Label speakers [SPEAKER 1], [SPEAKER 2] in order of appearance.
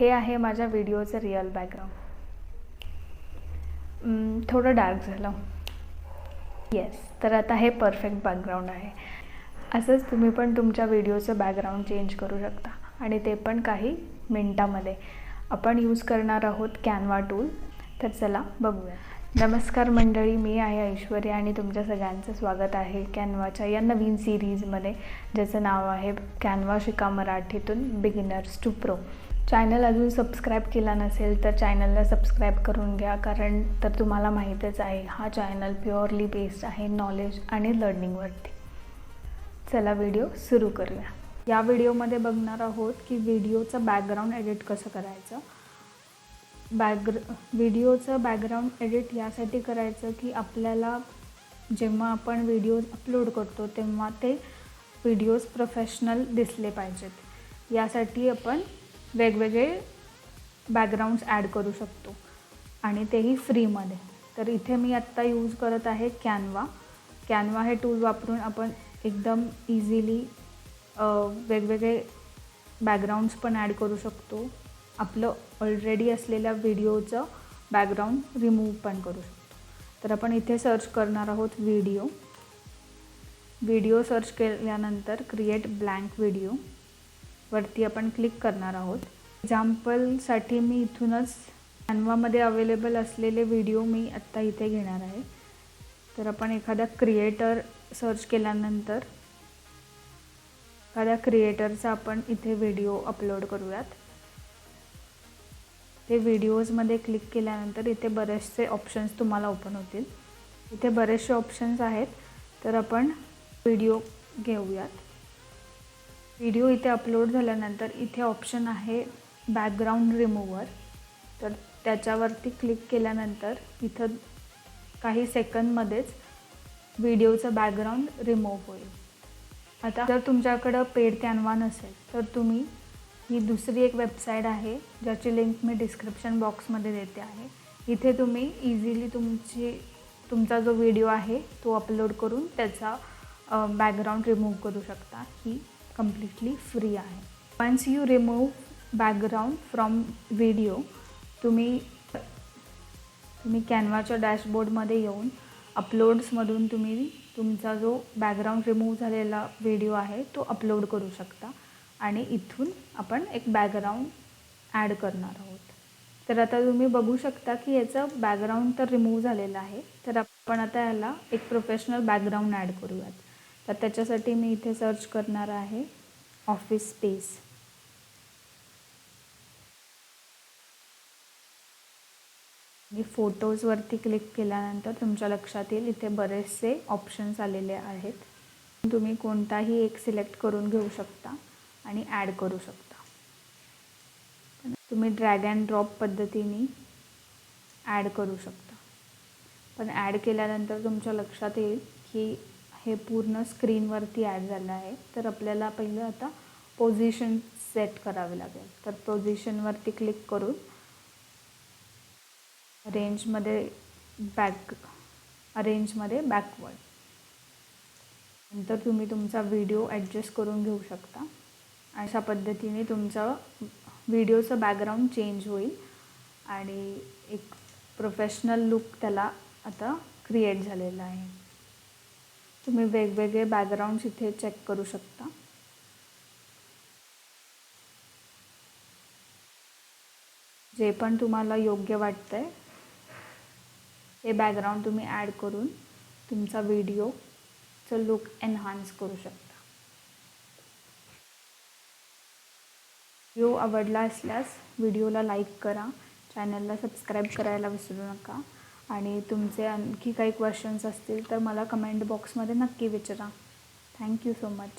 [SPEAKER 1] हे आहे माझ्या व्हिडिओचं रिअल बॅकग्राऊंड थोडं डार्क झालं. येस तर आता हे परफेक्ट बॅकग्राऊंड आहे. असंच तुम्ही पण तुमच्या व्हिडिओचं बॅकग्राऊंड चेंज करू शकता. आणि ते पण काही मिनटामध्ये. आपण यूज करणार आहोत कॅनवा टूल तर चला बघूया. नमस्कार मंडळी मी आहे ऐश्वर्या आणि तुमच्या सगळ्यांचं स्वागत आहे कॅनवाच्या या नवीन सिरीजमध्ये ज्याचं नाव आहे कॅनवा शिका मराठीतून बिगिनर्स टू प्रो चॅनल अजून सबस्क्राईब केला नसेल तर चॅनलला सबस्क्राईब करून घ्या. कारण तर तुम्हाला माहीतच आहे हा चॅनल प्युअरली बेस्ड आहे नॉलेज आणि लर्निंगवरती चला व्हिडिओ सुरू करूया. या व्हिडिओमध्ये बघणार आहोत की व्हिडिओचं बॅकग्राऊंड एडिट कसं करायचं. बॅकग्र व्हिडिओचं बॅकग्राऊंड एडिट यासाठी करायचं की आपल्याला जेव्हा आपण व्हिडिओज अपलोड करतो तेव्हा ते व्हिडिओज प्रोफेशनल दिसले पाहिजेत. यासाठी आपण वेगवेगळे बॅकग्राऊंड्स ॲड करू शकतो. आणि तेही फ्रीमध्ये तर इथे मी आत्ता यूज करत आहे कॅनवा कॅनवा हे टूल वापरून आपण एकदम इझिली वेगवेगळे बॅकग्राऊंड्स पण ॲड करू शकतो. आपलं ऑलरेडी असलेल्या व्हिडिओचं बॅकग्राऊंड रिमूव्ह पण करू शकतो. तर आपण इथे सर्च करणार आहोत व्हिडिओ व्हिडिओ सर्च केल्यानंतर क्रिएट ब्लँक व्हिडिओ वरती आपण क्लिक करणार आहोत. एक्झाम्पलसाठी मी इथूनच कॅनवामध्ये अवेलेबल असलेले व्हिडिओ मी आत्ता इथे घेणार आहे. तर आपण एखादा क्रिएटर सर्च केल्यानंतर एखाद्या क्रिएटरचा आपण इथे व्हिडिओ अपलोड करूयात. ते व्हिडिओजमध्ये क्लिक केल्यानंतर इथे बरेचसे ऑप्शन्स तुम्हाला ओपन होतील. इथे बरेचसे ऑप्शन्स आहेत. तर आपण व्हिडिओ घेऊयात. व्हिडिओ इथे अपलोड झाल्यानंतर इथे ऑप्शन आहे बॅकग्राऊंड रिमूव्हर तर त्याच्यावरती क्लिक केल्यानंतर इथं काही सेकंदमध्येच व्हिडिओचं बॅकग्राऊंड रिमूव्ह होईल. आता जर तुमच्याकडं पेड कॅनवा नसेल तर तुम्ही ही दुसरी एक वेबसाईट आहे ज्याची लिंक मी डिस्क्रिप्शन बॉक्समध्ये देते आहे. इथे तुम्ही इझिली तुमची तुमचा जो व्हिडिओ आहे तो अपलोड करून त्याचा बॅकग्राऊंड रिमूव्ह करू शकता. ही कम्प्लिटली फ्री आहे. Once you remove background from video तुम्ही तुम्ही कॅनवाच्या डॅशबोर्डमध्ये येऊन अपलोड्समधून तुम्ही तुमचा जो बॅकग्राऊंड रिमूव्ह झालेला व्हिडिओ आहे तो अपलोड करू शकता. आणि इथून आपण एक बॅकग्राऊंड ॲड करणार आहोत. तर आता तुम्ही बघू शकता की याचं बॅकग्राऊंड तर रिमूव्ह झालेलं आहे. तर आपण आता याला एक प्रोफेशनल बॅकग्राऊंड ॲड करूयात. तर त्याच्यासाठी मी इथे सर्च करणार आहे ऑफिस स्पेस मी फोटोजवरती क्लिक केल्यानंतर तुमच्या लक्षात येईल इथे बरेचसे ऑप्शन्स आलेले आहेत. तुम्ही कोणताही एक सिलेक्ट करून घेऊ शकता आणि ॲड करू शकता. तुम्ही ड्रॅग अँड ड्रॉप पद्धतीने ॲड करू शकता. पण ॲड केल्यानंतर तुमच्या लक्षात येईल की हे पूर्ण स्क्रीनवरती ॲड झालं आहे. तर आपल्याला पहिलं आता पोझिशन सेट करावे लागेल. तर पोझिशनवरती क्लिक करून रेंजमध्ये बॅक रेंजमध्ये बॅकवर्ड नंतर तुम्ही तुमचा व्हिडिओ ॲडजस्ट करून घेऊ शकता. अशा पद्धतीने तुमचं व्हिडिओचं बॅकग्राऊंड चेंज होईल आणि एक प्रोफेशनल लुक त्याला आता क्रिएट झालेला आहे. तुम्ही वेगवेगळे बॅकग्राऊंड्स इथे चेक करू शकता. जे पण तुम्हाला योग्य वाटतं आहे हे बॅकग्राऊंड तुम्ही ॲड करून तुमचा व्हिडिओचं लुक एनहान्स करू शकता. व्हिडिओ आवडला असल्यास व्हिडिओला लाईक करा चॅनलला सबस्क्राईब करायला विसरू नका. आणि तुमचे आणखी काही क्वेश्चन्स असतील तर मला कमेंट बॉक्समध्ये नक्की विचारा. Thank you so much